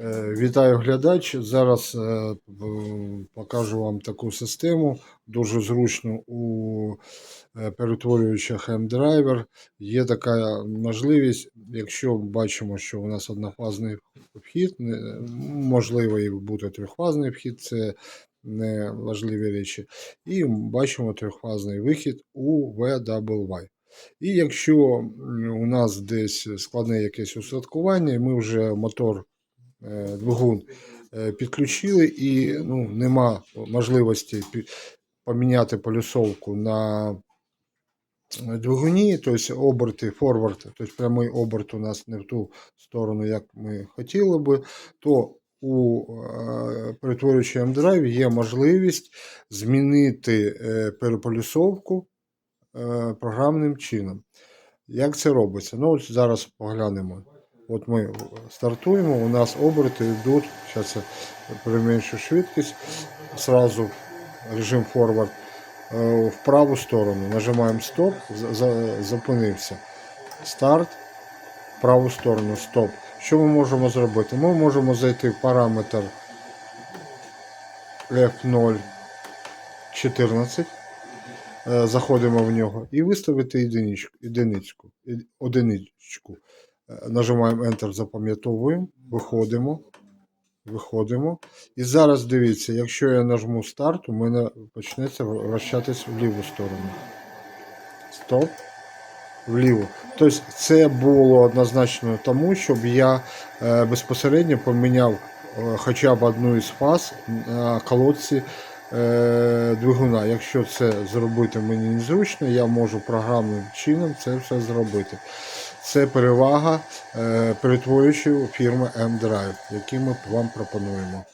Е, Вітаю глядач. Зараз е, покажу вам таку систему, дуже зручну у е, перетворюючах M-Driver. Є така можливість, якщо бачимо, що у нас однофазний вхід, можливо і буде трьохфазний вхід, це не важливі речі. І бачимо трьохфазний вихід у VWY. І якщо у нас десь складне якесь устаткування, і ми вже мотор двигун е, підключили, і ну, нема можливості поміняти полюсовку на двигуні, тобто оберти, форвард, тобто прямий оберт у нас не в ту сторону, як ми хотіли би, то у е, перетворюючій M-Drive є можливість змінити е, переполюсовку е, програмним чином. Як це робиться? Ну, от зараз поглянемо. От ми стартуємо, у нас оберти йдуть. Зараз я переменшу швидкість. Сразу режим форвард е, в праву сторону. Нажимаємо стоп, зупинився. Старт, в праву сторону, стоп. Що ми можемо зробити? Ми можемо зайти в параметр F014. Е, Заходимо в нього і виставити єдиничку, одиничку. Е, Нажимаємо Enter, запам'ятовуємо, виходимо, виходимо. І зараз дивіться, якщо я нажму старт, у мене почнеться вращатись в ліву сторону. Стоп. Вліво. Тобто це було однозначно тому, щоб я е, безпосередньо поміняв е, хоча б одну із фаз на колодці двигуна. Якщо це зробити мені незручно, я можу програмним чином це все зробити. Це перевага е, перетворюючої фірми M-Drive, які ми вам пропонуємо.